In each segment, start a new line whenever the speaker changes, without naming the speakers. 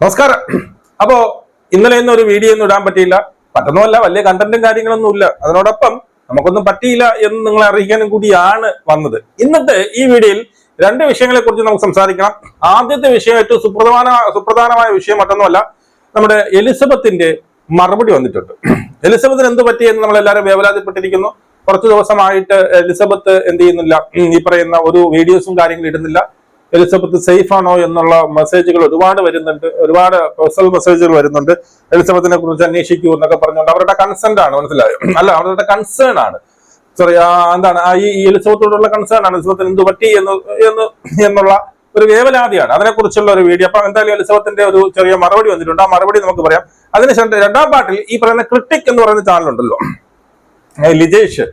നമസ്കാരം. അപ്പോ ഇന്നലെ ഒന്നും ഒരു വീഡിയോ ഒന്നും ഇടാൻ പറ്റിയില്ല. പറ്റുന്നതല്ല വലിയ കണ്ടന്റും കാര്യങ്ങളൊന്നും ഇല്ല. അതിനോടൊപ്പം നമുക്കൊന്നും പറ്റിയില്ല എന്ന് നിങ്ങളെ അറിയിക്കാനും കൂടിയാണ് വന്നത്. ഇന്നത്തെ ഈ വീഡിയോയിൽ രണ്ട് വിഷയങ്ങളെ കുറിച്ച് നമുക്ക് സംസാരിക്കണം. ആദ്യത്തെ വിഷയം ഏറ്റവും സുപ്രധാന സുപ്രധാനമായ വിഷയം മറ്റൊന്നുമല്ല നമ്മുടെ എലിസബത്തിന്റെ മറുപടി വന്നിട്ടുണ്ട്. എലിസബത്തിന് എന്ത് പറ്റിയെന്ന് നമ്മൾ എല്ലാവരും വേവലാതിപ്പെട്ടിരിക്കുന്നു. കുറച്ചു ദിവസമായിട്ട് എലിസബത്ത് എന്ത് ചെയ്യുന്നില്ല. ഈ പറയുന്ന ഒരു വീഡിയോസും കാര്യങ്ങളും ഇടുന്നില്ല. എലിസബത്ത് സേഫ് ആണോ എന്നുള്ള മെസ്സേജുകൾ ഒരുപാട് വരുന്നുണ്ട്. ഒരുപാട് പേഴ്സണൽ മെസ്സേജുകൾ വരുന്നുണ്ട്. എലിസബത്തിനെ കുറിച്ച് അന്വേഷിക്കൂ എന്നൊക്കെ പറഞ്ഞുകൊണ്ട് അവരുടെ കൺസേൺ ആണ് മനസ്സിലായോ? അല്ല അവരുടെ കൺസേൺ ആണ്. ചെറിയ എന്താണ് ഈ എലിസബത്തോടുള്ള കൺസേൺ ആണ്. എലിസബത്തിന് എന്ത് പറ്റി എന്ന് എന്ന് എന്നുള്ള ഒരു വേവലാതിയാണ്. അതിനെക്കുറിച്ചുള്ള ഒരു വീഡിയോ അപ്പൊ എന്തായാലും എലിസബത്തിന്റെ ഒരു ചെറിയ മറുപടി വന്നിട്ടുണ്ട്. ആ മറുപടി നമുക്ക് പറയാം. അതിനുശേഷം രണ്ടാം പാട്ടിൽ ഈ പറയുന്ന ക്രിട്ടിക് എന്ന് പറയുന്ന ഏ, ലിജേഷ്.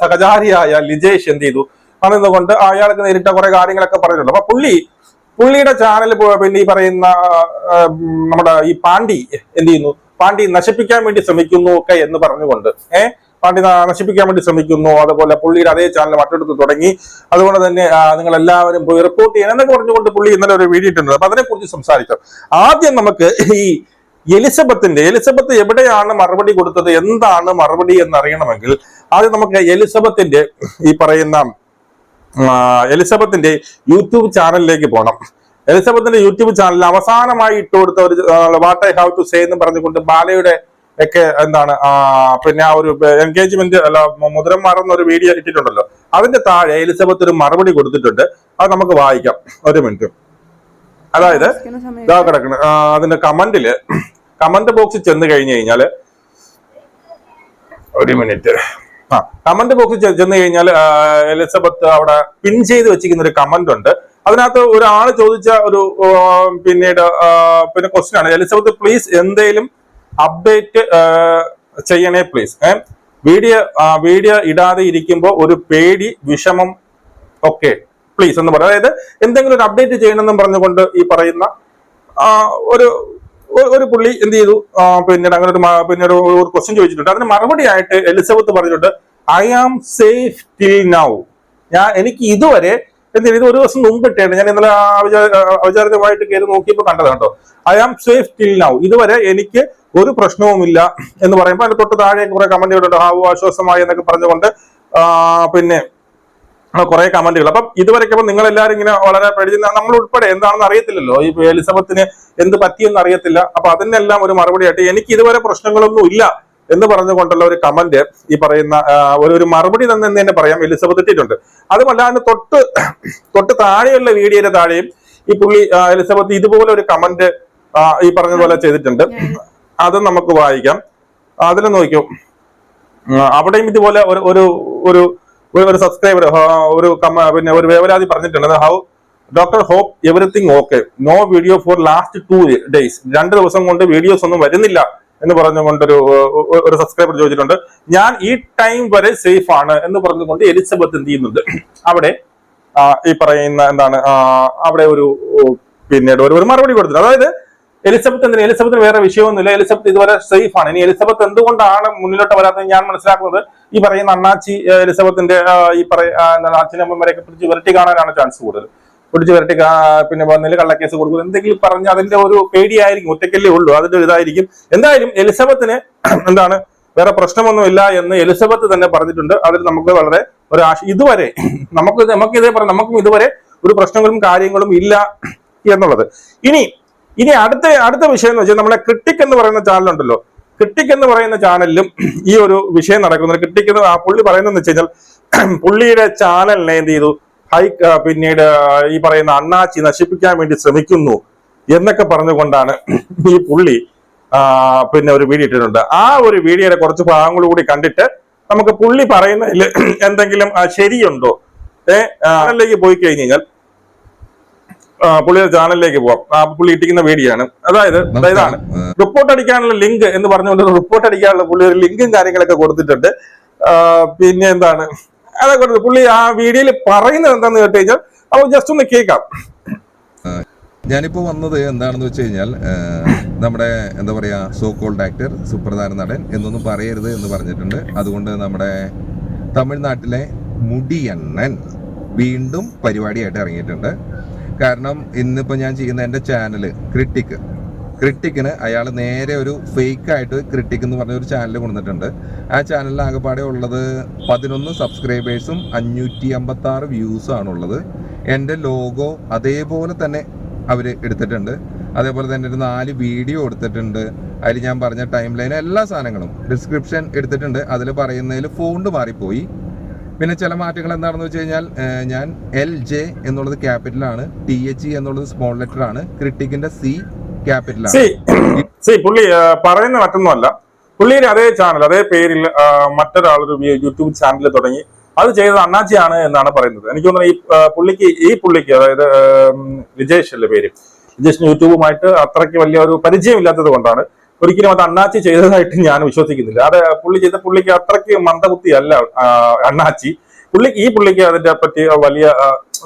സഹചാരിയായ ലിജേഷ് എന്ത് ചെയ്തു? കൊണ്ട് അയാൾക്ക് നേരിട്ട കുറെ കാര്യങ്ങളൊക്കെ പറഞ്ഞിട്ടുണ്ട് അപ്പൊ പുള്ളി പുള്ളിയുടെ ചാനൽ പിന്നെ ഈ പറയുന്ന നമ്മുടെ ഈ പാണ്ടി എന്ത് ചെയ്യുന്നു? പാണ്ഡി നശിപ്പിക്കാൻ വേണ്ടി ശ്രമിക്കുന്നു ഒക്കെ എന്ന് പറഞ്ഞുകൊണ്ട് ഏഹ് പാണ്ടി നശിപ്പിക്കാൻ വേണ്ടി ശ്രമിക്കുന്നു. അതുപോലെ പുള്ളിയുടെ അതേ ചാനൽ മറ്റെടുത്ത് തുടങ്ങി. അതുകൊണ്ട് തന്നെ നിങ്ങൾ എല്ലാവരും പോയി റിപ്പോർട്ട് ചെയ്യണം എന്നൊക്കെ പറഞ്ഞുകൊണ്ട് പുള്ളി ഇന്നലെ ഒരു വീഡിയോ ഇട്ടുണ്ട് അപ്പൊ അതിനെക്കുറിച്ച് സംസാരിക്കാം. ആദ്യം നമുക്ക് ഈ എലിസബത്തിന്റെ എലിസബത്ത് എവിടെയാണ് മറുപടി കൊടുത്തത്? എന്താണ് മറുപടി എന്ന് അറിയണമെങ്കിൽ ആദ്യം നമുക്ക് എലിസബത്തിന്റെ ഈ പറയുന്ന എലിസബത്തിന്റെ യൂട്യൂബ് ചാനലിലേക്ക് പോകണം എലിസബത്തിന്റെ യൂട്യൂബ് ചാനലിൽ അവസാനമായി ഇട്ട് കൊടുത്ത ഒരു what I have to say എന്ന് പറഞ്ഞുകൊണ്ട് ബാലയുടെ ഒക്കെ എന്താണ് പിന്നെ ആ ഒരു എൻഗേജ്മെന്റ് അല്ല മുദ്രം മാറുന്ന ഒരു വീഡിയോ ഇട്ടിട്ടുണ്ടല്ലോ. അതിന്റെ താഴെ എലിസബത്ത് ഒരു മറുപടി കൊടുത്തിട്ടുണ്ട്. അത് നമുക്ക് വായിക്കാം. ഒരു മിനിറ്റ്. അതായത് ഇതാ കിടക്കണ. അതിന്റെ കമന്റിൽ കമന്റ് ബോക്സിൽ ചെന്ന് കഴിഞ്ഞു കഴിഞ്ഞാൽ ഒരു മിനിറ്റ്. ആ കമന്റ് ബോക്സിൽ ചെ- ചെന്ന് കഴിഞ്ഞാൽ എലിസബത്ത് അവിടെ പിൻ ചെയ്ത് വെച്ചിരിക്കുന്ന ഒരു കമന്റ് ഉണ്ട്. അതിനകത്ത് ഒരാൾ ചോദിച്ച ഒരു പിന്നീട് പിന്നെ ക്വസ്റ്റ്യൻ ആണ്. എലിസബത്ത് പ്ലീസ് എന്തേലും അപ്ഡേറ്റ് ചെയ്യണേ പ്ലീസ് വീഡിയോ വീഡിയോ ഇടാതെ ഇരിക്കുമ്പോൾ ഒരു പേടി വിഷമം ഒക്കെ പ്ലീസ് എന്ന് പറയുന്നത് അതായത് എന്തെങ്കിലും ഒരു അപ്ഡേറ്റ് ചെയ്യണമെന്നും പറഞ്ഞുകൊണ്ട് ഈ പറയുന്ന ഒരു ഒരു പുള്ളി എന്ത് ചെയ്തു? പിന്നീട് അങ്ങനെ ഒരു പിന്നെ ഒരു ക്വസ്റ്റ്യൻ ചോദിച്ചിട്ടുണ്ട്. അതിന് മറുപടി ആയിട്ട് എലിസബത്ത് പറഞ്ഞിട്ടുണ്ട് I am safe till now ഞാൻ എനിക്ക് ഇതുവരെ എന്ത് ചെയ്തു? ഒരു ദിവസം മുമ്പ് ഇട്ടേണ്ട ഞാൻ ഇന്നലെ ഔചാരികമായിട്ട് കയറി നോക്കിയപ്പോൾ കണ്ടത് കേട്ടോ. I am safe till now ഇതുവരെ എനിക്ക് ഒരു പ്രശ്നവുമില്ല എന്ന് പറയുമ്പോൾ അതിന് തൊട്ട് താഴെ കുറെ കമന്റുകളുണ്ട് ഹാവു ആശ്വാസമായി എന്നൊക്കെ പറഞ്ഞുകൊണ്ട് ആ, പിന്നെ കുറെ കമന്റുകൾ അപ്പം ഇതുവരെയൊക്കെ നിങ്ങൾ എല്ലാവരും ഇങ്ങനെ വളരെ പേടിച്ച് നമ്മൾ ഉൾപ്പെടെ എന്താണെന്ന് അറിയത്തില്ലല്ലോ? ഈ എലിസബത്തിന് എന്ത് പറ്റിയെന്ന് അറിയത്തില്ല. അപ്പൊ അതിനെല്ലാം ഒരു മറുപടി ആയിട്ട് എനിക്ക് ഇതുവരെ പ്രശ്നങ്ങളൊന്നും ഇല്ല എന്ന് പറഞ്ഞുകൊണ്ടുള്ള ഒരു കമന്റ് ഈ പറയുന്ന ഒരു ഒരു മറുപടി തന്നെ തന്നെ പറയാം. എലിസബത്ത് ഇട്ടിട്ടുണ്ട്. അതുമല്ല അതിന് തൊട്ട് തൊട്ട് താഴെയുള്ള വീഡിയോയുടെ താഴെയും ഈ പുള്ളി എലിസബത്ത് ഇതുപോലെ ഒരു കമന്റ് ഈ പറഞ്ഞതുപോലെ ചെയ്തിട്ടുണ്ട്. അത് നമുക്ക് വായിക്കാം. അതിനെ നോക്കിയോ? ഉം, അവിടെയും ഇതുപോലെ ഒരു ഒരു ഒരു സബ്സ്ക്രൈബർ ഒരു കമ- പിന്നെ ഒരു വേവലാതി പറഞ്ഞിട്ടുണ്ട്. How doctor hope everything okay no video for last two days രണ്ട് ദിവസം കൊണ്ട് വീഡിയോസ് ഒന്നും വരുന്നില്ല എന്ന് പറഞ്ഞുകൊണ്ടൊരു ഒരു സബ്സ്ക്രൈബർ ചോദിച്ചിട്ടുണ്ട്. ഞാൻ ഈ ടൈം വരെ സേഫ് ആണ് എന്ന് പറഞ്ഞുകൊണ്ട് എലിസബത്ത് എന്ത് ചെയ്യുന്നുണ്ട്? അവിടെ ഈ പറയുന്ന എന്താണ് അവിടെ ഒരു പിന്നീട് ഒരു ഒരു മറുപടി കൊടുത്തത് അതായത് എലിസബത്ത് എന്തിനാ? എലിസബത്തിന് വേറെ വിഷയമൊന്നുമില്ല. എലിസബത്ത് ഇതുവരെ സേഫ് ആണ്. ഇനി എലിസബത്ത് എന്തുകൊണ്ടാണ് മുന്നിലോട്ട് വരാത്തത് ഞാൻ മനസ്സിലാക്കുന്നത്? ഈ പറയുന്ന അണ്ണാച്ചി എലിസബത്തിന്റെ ഈ പറയ ആ, എന്താണ് അച്ഛനമ്മമാരെയൊക്കെ പിടിച്ച് വിരട്ടി കാണാനാണ് ചാൻസ് കൂടുതൽ. പിടിച്ച് വിരട്ടി പിന്നെ വന്നില്ല കള്ളക്കേസ് കൊടുക്കും. എന്തെങ്കിലും പറഞ്ഞ് അതിന്റെ ഒരു പേടിയായിരിക്കും ഒറ്റയ്ക്കല്ലേ ഉള്ളൂ. അതിന്റെ ഇതായിരിക്കും. എന്തായാലും എലിസബത്തിന് എന്താണ് വേറെ പ്രശ്നമൊന്നുമില്ല എന്ന് എലിസബത്ത് തന്നെ പറഞ്ഞിട്ടുണ്ട്. അതിൽ നമുക്ക് വളരെ ഒരു ആശ ഇതുവരെ നമുക്ക് നമുക്ക് ഇതേ പറയാം നമുക്കും ഇതുവരെ ഒരു പ്രശ്നങ്ങളും കാര്യങ്ങളും ഇല്ല എന്നുള്ളത്. ഇനി ഇനി അടുത്ത അടുത്ത വിഷയം എന്ന് വെച്ചാൽ നമ്മളെ ക്രിട്ടിക് എന്ന് പറയുന്ന ചാനലുണ്ടല്ലോ ക്രിട്ടിക് എന്ന് പറയുന്ന ചാനലിലും ഈ ഒരു വിഷയം നടക്കുന്നത് ക്രിട്ടിക് എന്ന് ആ പുള്ളി പറയുന്നതെന്ന് വെച്ച് കഴിഞ്ഞാൽ പുള്ളിയുടെ ചാനലിനെ എന്ത് ചെയ്തു? ഹൈ പിന്നീട് ഈ പറയുന്ന അണ്ണാച്ചി നശിപ്പിക്കാൻ വേണ്ടി ശ്രമിക്കുന്നു എന്നൊക്കെ പറഞ്ഞുകൊണ്ടാണ് ഈ പുള്ളി പിന്നെ ഒരു വീഡിയോ ഇട്ടിട്ടുണ്ട്. ആ ഒരു വീഡിയോയുടെ കുറച്ച് ഭാഗങ്ങൾ കൂടി കണ്ടിട്ട് നമുക്ക് പുള്ളി പറയുന്നതിൽ എന്തെങ്കിലും ശരിയുണ്ടോ? ഏഹ് പോയി കഴിഞ്ഞു കഴിഞ്ഞാൽ പുള്ളിയുടെ ചാനലിലേക്ക് പോവാം. ആ പുള്ളി ഇട്ടിക്കുന്ന വീഡിയോ ആണ് അതായത് ഇതാണ്. റിപ്പോർട്ട് അടിക്കാനുള്ള ലിങ്ക് എന്ന് പറഞ്ഞുകൊണ്ട് റിപ്പോർട്ട് അടിക്കാനുള്ള പുള്ളി ഒരു ലിങ്കും കാര്യങ്ങളൊക്കെ കൊടുത്തിട്ടുണ്ട്. പിന്നെ എന്താണ്? അതൊക്കെ കൊടുത്തു. പുള്ളി ആ വീഡിയോയിൽ പറയുന്നത് എന്താന്ന് കേട്ട് കഴിഞ്ഞാൽ അപ്പൊ ജസ്റ്റ് ഒന്ന് കേൾക്കാം.
ഞാനിപ്പോൾ വന്നത് എന്താണെന്ന് വെച്ച് കഴിഞ്ഞാൽ നമ്മുടെ എന്താ പറയുക സോ കോൾഡ് ആക്ടർ സുപ്രധാന നടൻ എന്നൊന്നും പറയരുത് എന്ന് പറഞ്ഞിട്ടുണ്ട്. അതുകൊണ്ട് നമ്മുടെ തമിഴ്നാട്ടിലെ മുടിയണ്ണൻ വീണ്ടും പരിപാടിയായിട്ട് ഇറങ്ങിയിട്ടുണ്ട്. കാരണം ഇന്നിപ്പോൾ ഞാൻ ചെയ്യുന്ന എന്റെ ചാനൽ ക്രിട്ടിക് ക്രിട്ടിക്കിന് അയാൾ നേരെ ഒരു ഫേക്ക് ആയിട്ട് ക്രിട്ടിക് എന്ന് പറഞ്ഞ ഒരു ചാനൽ കൊണ്ടുവന്നിട്ടുണ്ട് ആ ചാനലിൽ ആകെപ്പാടെ ഉള്ളത് പതിനൊന്ന് സബ്സ്ക്രൈബേഴ്സും അഞ്ഞൂറ്റി അമ്പത്തി ആറ് വ്യൂസും ആണുള്ളത്. എന്റെ ലോഗോ അതേപോലെ തന്നെ അവർ എടുത്തിട്ടുണ്ട്. അതേപോലെ തന്നെ ഒരു നാല് വീഡിയോ എടുത്തിട്ടുണ്ട്. അതിൽ ഞാൻ പറഞ്ഞ ടൈം ലൈൻ എല്ലാ സാധനങ്ങളും ഡിസ്ക്രിപ്ഷൻ എടുത്തിട്ടുണ്ട്. അതിൽ പറയുന്നതിൽ ഫോണ്ട് മാറിപ്പോയി. പിന്നെ ചില മാറ്റങ്ങൾ എന്താണെന്ന് വെച്ച് കഴിഞ്ഞാൽ ഞാൻ എൽ ജെ എന്നുള്ളത് ക്യാപിറ്റലാണ് ടി എച്ച് ഇ എന്നുള്ളത് സ്മോൾ ലെറ്റർ ആണ് ക്രിട്ടിക്കിന്റെ സി ക്യാപിറ്റലാണ്.
സി പറയുന്ന മറ്റൊന്നുമല്ല. പുള്ളിയുടെ അതേ ചാനൽ അതേ പേരിൽ മറ്റൊരാളൊരു യൂട്യൂബ് ചാനൽ തുടങ്ങി. അത് ചെയ്തത് അണ്ണാച്ചിയാണ് എന്നാണ് പറയുന്നത്. എനിക്ക് തോന്നുന്നത് ഈ പുള്ളിക്ക് ഈ പുള്ളിക്ക് അതായത് വിജേഷ് അല്ലേ പേര്? വിജേഷിന് യൂട്യൂബുമായിട്ട് അത്രയ്ക്ക് വലിയ ഒരു പരിചയമില്ലാത്തത് കൊണ്ടാണ്. ഒരിക്കലും അത് അണ്ണാച്ചി ചെയ്തതായിട്ട് ഞാൻ വിശ്വസിക്കുന്നില്ല. അത് പുള്ളി ചെയ്ത പുള്ളിക്ക് അത്രയ്ക്ക് മന്ദബുദ്ധി അല്ല അണ്ണാച്ചി. പുള്ളി ഈ പുള്ളിക്ക് അതിന്റെ പറ്റി വലിയ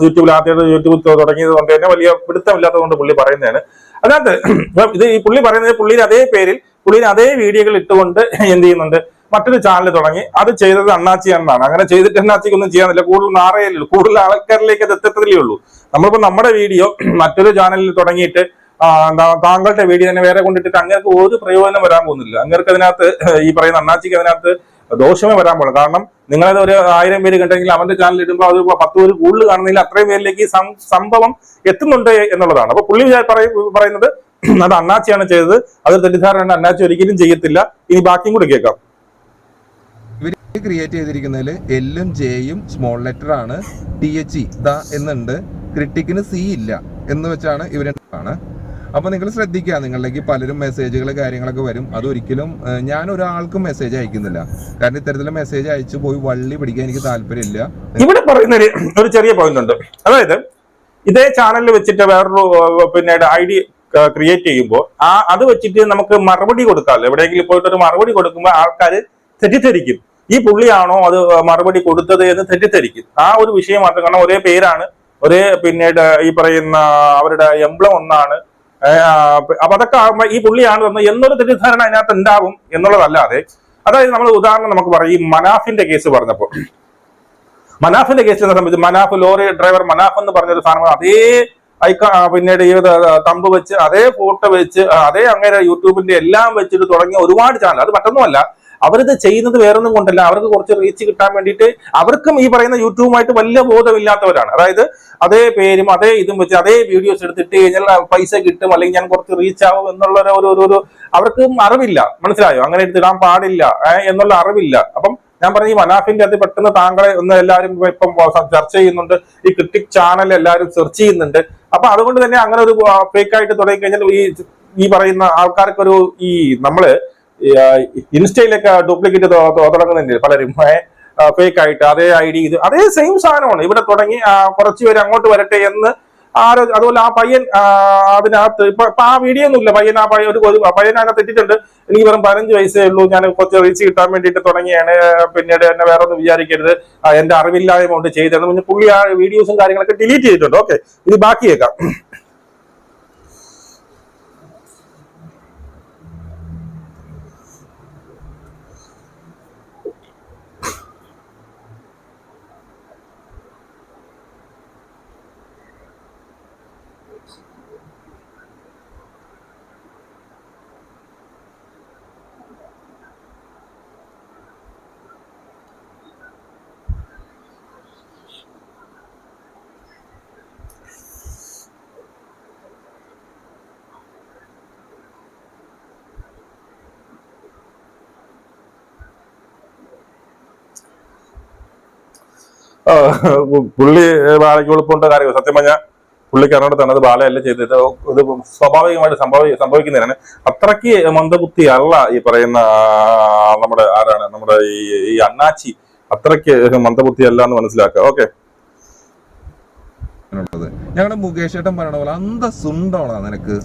യൂട്യൂബിൽ ആദ്യമായിട്ട് യൂട്യൂബ് തുടങ്ങിയത് കൊണ്ട് തന്നെ വലിയ പിടുത്തമില്ലാത്തത് കൊണ്ട് പുള്ളി പറയുന്നതാണ്. അതിനകത്ത് ഇത് ഈ പുള്ളി പറയുന്നത് പുള്ളിയുടെ അതേ പേരിൽ പുള്ളിയുടെ അതേ വീഡിയോകൾ ഇട്ടുകൊണ്ട് എന്ത് ചെയ്യുന്നുണ്ട്? മറ്റൊരു ചാനൽ തുടങ്ങി. അത് ചെയ്തത് അണ്ണാച്ചി എന്നാണ്. അങ്ങനെ ചെയ്തിട്ട് അണ്ണാച്ചിക്ക് ഒന്നും ചെയ്യാനില്ല. കൂടുതൽ നാറയല്ലോ കൂടുതൽ ആൾക്കാരിലേക്ക് അത് എത്തത്തില്ലേ ഉള്ളൂ. നമ്മളിപ്പോ നമ്മുടെ വീഡിയോ മറ്റൊരു ചാനലിൽ തുടങ്ങിയിട്ട് താങ്കളുടെ വീഡിയോ തന്നെ വേറെ കൊണ്ടിട്ടിട്ട് അങ്ങേർക്ക് ഒരു പ്രയോജനം വരാൻ പോകുന്നില്ല. അങ്ങേർക്ക് അതിനകത്ത് ഈ പറയുന്ന അണ്ണാച്ചിക്ക് അതിനകത്ത് ദോഷമേ വരാൻ പോകുന്നു കാരണം നിങ്ങളത് ഒരു ആയിരം പേര് കണ്ടെങ്കിൽ അവന്റെ ചാനൽ ഇടുമ്പോൾ അത് പത്ത് പേര് കൂടുതൽ കാണുന്നില്ല അത്രയും പേരിലേക്ക് ഈ സംഭവം എത്തുന്നുണ്ട് എന്നുള്ളതാണ്. അപ്പൊ പുള്ളി പറയുന്നത് അത് അണ്ണാച്ചിയാണ് ചെയ്തത്. അത് തെറ്റിദ്ധാരണ അണ്ണാച്ചി ഒരിക്കലും ചെയ്യത്തില്ല. ഇനി ബാക്കിയും കൂടി കേൾക്കാം.
ക്രിയേറ്റ് ചെയ്തിരിക്കുന്നതിൽ എല്ലും ജെയും സ്മോൾ ലെറ്റർ ആണ്. ടി എച്ച് ഇ എന്നുണ്ട്. ക്രിട്ടിക്കിന് സി ഇല്ല എന്ന് വെച്ചാണ് ഇവരാണ് അപ്പൊ നിങ്ങൾ ശ്രദ്ധിക്കുക നിങ്ങളിലേക്ക് പലരും മെസ്സേജുകൾ കാര്യങ്ങളൊക്കെ വരും. അതൊരിക്കലും ഞാൻ ഒരാൾക്കും മെസ്സേജ് അയക്കുന്നില്ല. കാരണം ഇത്തരത്തിലുള്ള മെസ്സേജ് അയച്ചു പോയി വള്ളി പിടിക്കാൻ എനിക്ക് താല്പര്യമില്ല.
ഇവിടെ പറയുന്ന ഒരു- ചെറിയ പോയിന്റ് ഉണ്ട്. അതായത് ഇതേ ചാനലിൽ വെച്ചിട്ട് വേറൊരു പിന്നെ ഐ ഡി ക്രിയേറ്റ് ചെയ്യുമ്പോൾ ആ അത് വെച്ചിട്ട് നമുക്ക് മറുപടി കൊടുക്കാമല്ലോ. എവിടെയെങ്കിലും പോയിട്ട് ഒരു മറുപടി കൊടുക്കുമ്പോൾ ആൾക്കാർ തെറ്റിദ്ധരിക്കും. ഈ പുള്ളിയാണോ അത് മറുപടി കൊടുത്തത് എന്ന് തെറ്റിദ്ധരിക്കും. ആ ഒരു വിഷയം മാത്രം കാരണം ഒരേ പേരാണ്. ഒരേ പിന്നീട് ഈ പറയുന്ന അവരുടെ എംബ്ലം ഒന്നാണ്. അപ്പൊ അതൊക്കെ ഈ പുള്ളിയാണ് തന്നത് എന്നൊരു തെറ്റിദ്ധാരണ അതിനകത്ത് ഉണ്ടാവും എന്നുള്ളതല്ലാതെ അതായത് നമ്മൾ ഉദാഹരണം നമുക്ക് പറയാം ഈ മനാഫിന്റെ കേസ് പറഞ്ഞപ്പോൾ. മനാഫിന്റെ കേസിനെ സംബന്ധിച്ച് മനാഫ് ലോറി ഡ്രൈവർ മനാഫ് എന്ന് പറഞ്ഞൊരു സാധനം അതേ ഐക്ക പിന്നീട് ഈ തമ്പ് വെച്ച് അതേ ഫോട്ടോ വെച്ച് അതേ അങ്ങനെ യൂട്യൂബിന്റെ എല്ലാം വെച്ചിട്ട് തുടങ്ങിയ ഒരുപാട് ചാനൽ. അത് മറ്റൊന്നുമല്ല അവരിത് ചെയ്യുന്നത് വേറൊന്നും കൊണ്ടല്ല. അവർക്ക് കുറച്ച് റീച്ച് കിട്ടാൻ വേണ്ടിയിട്ട് അവർക്കും ഈ പറയുന്ന യൂട്യൂബുമായിട്ട് വലിയ ബോധമില്ലാത്തവരാണ്. അതായത് അതേ പേരും അതേ ഇതും വെച്ച് അതേ വീഡിയോസ് എടുത്തിട്ട് കഴിഞ്ഞാൽ പൈസ കിട്ടും അല്ലെങ്കിൽ ഞാൻ കുറച്ച് റീച്ച് ആവും എന്നുള്ള ഒരു- ഒരു അവർക്കും അറിവില്ല. മനസ്സിലായോ? അങ്ങനെ എടുത്തിടാൻ പാടില്ല എന്നുള്ള അറിവില്ല. അപ്പം ഞാൻ പറഞ്ഞ ഈ മനാഫിന്റെ അത് പെട്ടെന്ന് താങ്കളെ ഒന്ന് എല്ലാവരും ഇപ്പം ചർച്ച ചെയ്യുന്നുണ്ട്. ഈ ക്രിട്ടിക് ചാനൽ എല്ലാവരും സെർച്ച് ചെയ്യുന്നുണ്ട്. അപ്പൊ അതുകൊണ്ട് തന്നെ അങ്ങനെ ഒരു ഫേക്ക് ആയിട്ട് തുടങ്ങി കഴിഞ്ഞാൽ ഈ ഈ പറയുന്ന ആൾക്കാർക്കൊരു ഈ നമ്മൾ ഇൻസ്റ്റയിലൊക്കെ ഡ്യൂപ്ലിക്കേറ്റ് തുടങ്ങുന്നുണ്ട് പലരും. ഫേക്ക് ആയിട്ട് അതേ ഐ ഡി ഇത് അതേ സെയിം സാധനമാണ്. ഇവിടെ തുടങ്ങി കുറച്ച് പേര് അങ്ങോട്ട് വരട്ടെ എന്ന് ആരോ അതുപോലെ ആ പയ്യൻ അതിനകത്ത് ഇപ്പൊ ആ വീഡിയോ ഒന്നുമില്ല പയ്യൻ ആ പയ്യൻ ഒരു പയ്യനകത്ത് ഇട്ടിട്ടുണ്ട്. എനിക്ക് വെറും പതിനഞ്ച് വയസ്സേ ഉള്ളൂ. ഞാൻ കുറച്ച് റീച്ച് കിട്ടാൻ വേണ്ടിയിട്ട് തുടങ്ങിയാണ്. പിന്നീട് എന്നെ വേറെ ഒന്നും വിചാരിക്കരുത് എന്റെ അറിവില്ലായ്മ കൊണ്ട് ചെയ്തിരുന്നു പിന്നെ പുള്ളി ആ വീഡിയോസും കാര്യങ്ങളൊക്കെ ഡിലീറ്റ് ചെയ്തിട്ടുണ്ട്. ഓക്കെ ഇത് ബാക്കി പുള്ളി ബാലയ്ക്ക് എളുപ്പമുണ്ട് കാര്യം സത്യം പറഞ്ഞാൽ പുള്ളിക്ക് അറിഞ്ഞോട് അത് ബാലയല്ല ചെയ്തത്. ഇത് സ്വാഭാവികമായിട്ട് സംഭവി സംഭവിക്കുന്നതാണ്. അത്രയ്ക്ക് മന്ദബുദ്ധി അല്ല ഈ പറയുന്ന നമ്മുടെ ആരാണ്? നമ്മുടെ ഈ അണ്ണാച്ചി അത്രയ്ക്ക് മന്ദബുദ്ധി അല്ല എന്ന് മനസ്സിലാക്കുക. ഓക്കെ.
ഞങ്ങളുടെ മുകേഷ് ഏട്ടൻ പറയണ പോലെ അന്തസ്സുണ്ടോളാ നിനക്ക്?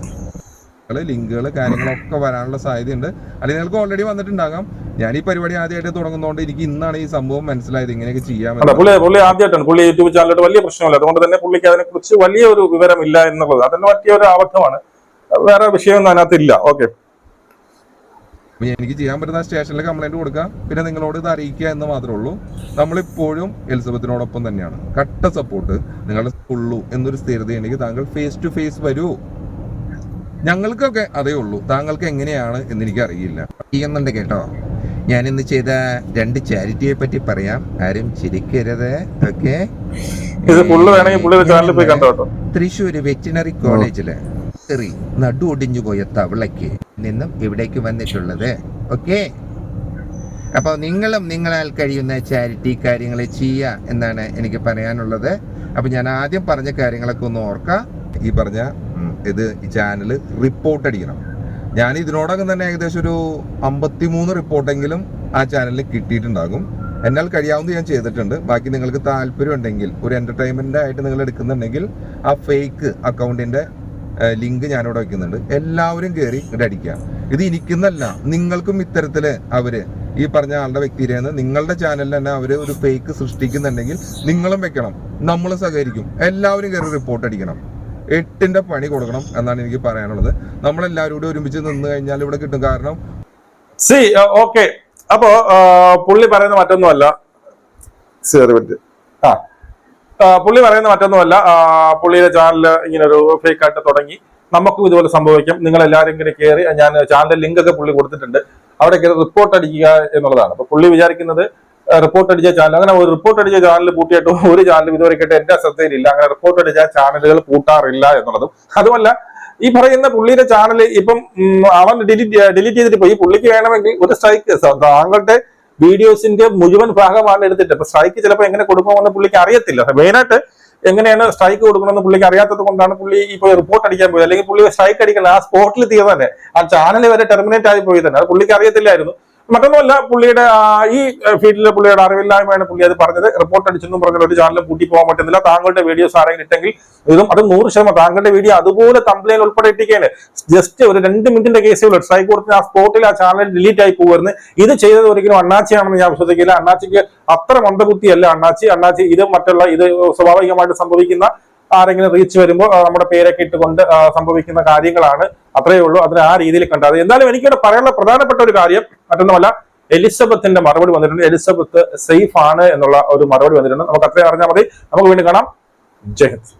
ലിങ്കുകൾ കാര്യങ്ങളൊക്കെ വരാനുള്ള സാധ്യതയുണ്ട്. അല്ലെങ്കിൽ നിങ്ങൾക്ക് ഓൾറെഡി വന്നിട്ടുണ്ടാകാം. ഞാൻ ഈ പരിപാടി ആദ്യമായിട്ട് തുടങ്ങുന്നതുകൊണ്ട് എനിക്ക് ഇന്നാണ് ഈ സംഭവം മനസ്സിലായത്. ഇങ്ങനെയൊക്കെ ചെയ്യാൻ
പുള്ളി പുള്ളി ആദ്യമായിട്ടാണ്. പുള്ളി യൂട്യൂബ് ചാനലിട്ട് വലിയ പ്രശ്നമില്ല. അതുകൊണ്ട് തന്നെ പുള്ളിക്ക് അതിനെ കുറിച്ച് വലിയ ഒരു വിവരമില്ല എന്നുള്ളത്. അതിന് പറ്റിയ ഒരു അബദ്ധമാണ് വേറെ വിഷയമൊന്നും അതിനകത്ത് ഇല്ല. ഓക്കെ
എനിക്ക് ചെയ്യാൻ പറ്റുന്ന സ്റ്റേഷനിൽ കംപ്ലൈന്റ് കൊടുക്കാം. പിന്നെ നിങ്ങളോട് ഇത് അറിയിക്കുക എന്ന് മാത്രമേ ഉള്ളൂ. നമ്മളിപ്പോഴും എലിസബത്തിനോടൊപ്പം തന്നെയാണ്. കട്ട സപ്പോർട്ട് നിങ്ങളുടെ ഉള്ളൂ എന്നൊരു സ്ഥിരതയുണ്ടെങ്കിൽ താങ്കൾ ഫേസ് ടു ഫേസ് വരൂ. ഞങ്ങൾക്കൊക്കെ അതേ ഉള്ളൂ. താങ്കൾക്ക് എങ്ങനെയാണ് എന്ന് എനിക്ക് അറിയില്ല.
ചെയ്യുന്നുണ്ട് കേട്ടോ. ഞാൻ ഇന്ന് ചെയ്ത രണ്ട് ചാരിറ്റിയെ പറ്റി പറയാം. ആരും ചിരിക്കരുത്. ഓക്കെ തൃശ്ശൂർ വെറ്റിനറി കോളേജിൽ എറി നടു ഒടിഞ്ഞു പോയ തവളയ്ക്ക് നിന്നും ഇവിടേക്ക് വന്നിട്ടുള്ളത്. ഓക്കെ അപ്പോൾ നിങ്ങളും നിങ്ങളാൽ കഴിയുന്ന ചാരിറ്റി കാര്യങ്ങൾ ചെയ്യുക എന്നാണ് എനിക്ക് പറയാനുള്ളത്. അപ്പോൾ ഞാൻ ആദ്യം പറഞ്ഞ കാര്യങ്ങളൊക്കെ ഒന്ന് ഓർക്കാം.
ഈ പറഞ്ഞ ഇത് ഈ ചാനൽ റിപ്പോർട്ട് അടിക്കണം. ഞാൻ ഇതിനോടകം തന്നെ ഏകദേശം ഒരു അമ്പത്തിമൂന്ന് റിപ്പോർട്ടെങ്കിലും ആ ചാനലിൽ കിട്ടിയിട്ടുണ്ടാകും. എന്നാൽ കഴിയാവുന്ന ഞാൻ ചെയ്തിട്ടുണ്ട്. ബാക്കി നിങ്ങൾക്ക് താല്പര്യം ഉണ്ടെങ്കിൽ ഒരു എന്റർടൈൻമെന്റ് ആയിട്ട് നിങ്ങൾ എടുക്കുന്നുണ്ടെങ്കിൽ ആ ഫേക്ക് അക്കൗണ്ടിന്റെ ലിങ്ക് ഞാനിവിടെ വയ്ക്കുന്നുണ്ട് എല്ലാവരും കയറി ഇവിടെ അടിക്കുക. ഇത് എനിക്കുന്നല്ല നിങ്ങൾക്കും ഇത്തരത്തിൽ അവർ ഈ പറഞ്ഞ ആളുടെ വ്യക്തിയിലേന്ന് നിങ്ങളുടെ ചാനലിൽ തന്നെ അവർ ഒരു ഫേക്ക് സൃഷ്ടിക്കുന്നുണ്ടെങ്കിൽ നിങ്ങളും വെക്കണം നമ്മളും സഹകരിക്കും. എല്ലാവരും കയറി റിപ്പോർട്ട് അടിക്കണം. എട്ടിന്റെ പണി കൊടുക്കണം എന്നാണ് എനിക്ക് പറയാനുള്ളത്. നമ്മളെല്ലാവരും കൂടി ഒരുമിച്ച് നിന്ന് കഴിഞ്ഞാൽ ഇവിടെ കിട്ടും. കാരണം
സി ഓക്കെ. അപ്പോ പുള്ളി പറയുന്ന മറ്റൊന്നുമല്ല. ആ, പുള്ളി പറയുന്ന മറ്റൊന്നുമല്ല. പുള്ളിയുടെ ചാനൽ ഇങ്ങനെ ഒരു ഫേക്ക് ആയിട്ട് തുടങ്ങി. നമുക്കും ഇതുപോലെ സംഭവിക്കും. നിങ്ങൾ എല്ലാവരും ഇങ്ങനെ കയറി ഞാൻ ചാനലിന്റെ ലിങ്ക് ഒക്കെ പുള്ളി കൊടുത്തിട്ടുണ്ട്. അവിടെ കയറി റിപ്പോർട്ട് അടിക്കുക എന്നുള്ളതാണ്. അപ്പൊ പുള്ളി വിചാരിക്കുന്നത് റിപ്പോർട്ട് അടിച്ച ചാനൽ അങ്ങനെ ഒരു റിപ്പോർട്ട് അടിച്ച ചാനൽ പൂട്ടിയിട്ട് ഒരു ചാനലും ഇതുവരെയായിട്ട് എന്റെ ശ്രദ്ധയിലില്ല. അങ്ങനെ റിപ്പോർട്ട് അടിച്ച ചാനലുകൾ പൂട്ടാറില്ല എന്നുള്ളതും. അതുമല്ല ഈ പറയുന്ന പുള്ളിയുടെ ചാനൽ ഇപ്പം അവൻ ഡിലീറ്റ് ഡിലീറ്റ് ചെയ്തിട്ട് പോയി. പുള്ളിക്ക് വേണമെങ്കിൽ ഒരു സ്ട്രൈക്ക് താങ്കളുടെ വീഡിയോസിന്റെ മുഴുവൻ ഭാഗമാണ് എടുത്തിട്ട്. അപ്പൊ സ്ട്രൈക്ക് ചിലപ്പോൾ എങ്ങനെ കൊടുക്കണമെന്ന് പുള്ളിക്ക് അറിയത്തില്ല. മെയിനായിട്ട് എങ്ങനെയാണ് സ്ട്രൈക്ക് കൊടുക്കണമെന്ന് പുള്ളിക്ക് അറിയാത്തത് കൊണ്ടാണ് പുള്ളി ഇപ്പൊ റിപ്പോർട്ട് അടിക്കാൻ പോയത്. അല്ലെങ്കിൽ പുള്ളി സ്ട്രൈക്ക് അടിക്കണം ആ സ്പോട്ടിൽ തീർന്നെ ആ ചാനൽ വരെ ടെർമിനേറ്റ് ആയി പോയി തന്നെ. അത് പുള്ളിക്ക് അറിയത്തില്ലായിരുന്നു. മറ്റൊന്നുമല്ല പുള്ളിയുടെ ഈ ഫീൽഡിലെ പുള്ളിയുടെ അറിവില്ലായ്മയാണ് പുള്ളി അത് പറഞ്ഞത്. റിപ്പോർട്ട് അടിച്ചെന്നും പറഞ്ഞ ഒരു ചാനലിൽ പൂട്ടി പോകാൻ പറ്റുന്നില്ല. താങ്കളുടെ വീഡിയോസ് ആരെങ്കിലും ഇട്ടെങ്കിൽ ഇതും അത് നൂറ് ശതമാനം താങ്കളുടെ വീഡിയോ അതുപോലെ കംപ്ലൈൻ ഉൾപ്പെടെ ഇട്ടിരിക്കുകയാണ്. ജസ്റ്റ് ഒരു രണ്ട് മിനിറ്റിന്റെ കേസേ ഉള്ളൂ. സ്ട്രൈക്ക് കൊടുത്ത് ആ സ്പോട്ടിൽ ആ ചാനൽ ഡിലീറ്റ് ആയി പോകുമായിരുന്നു ഇത് ചെയ്തത് ഒരിക്കലും അണ്ണാച്ചിയാണെന്ന് ഞാൻ വിശ്വസിക്കില്ല. അണ്ണാച്ചിക്ക് അത്ര മന്ദബുദ്ധിയല്ല. അണ്ണാച്ചി അണ്ണാച്ചി ഇത് മറ്റുള്ള ഇത് സ്വാഭാവികമായിട്ട് സംഭവിക്കുന്ന ആരെങ്കിലും റീച്ച് വരുമ്പോൾ നമ്മുടെ പേരൊക്കെ ഇട്ടുകൊണ്ട് സംഭവിക്കുന്ന കാര്യങ്ങളാണ് അത്രയേ ഉള്ളൂ. അതിന് ആ രീതിയിൽ കണ്ടത് എന്നാലും എനിക്കിവിടെ പറയാനുള്ള പ്രധാനപ്പെട്ട ഒരു കാര്യം മറ്റൊന്നുമല്ല എലിസബത്തിന്റെ മറുപടി വന്നിട്ടുണ്ട്. എലിസബത്ത് സേഫ് ആണ് എന്നുള്ള ഒരു മറുപടി വന്നിട്ടുണ്ട്. നമുക്ക് അത്രയും അറിഞ്ഞാൽ മതി. നമുക്ക് വീണ്ടും കാണാം. ജയ് ഹിന്ദ്.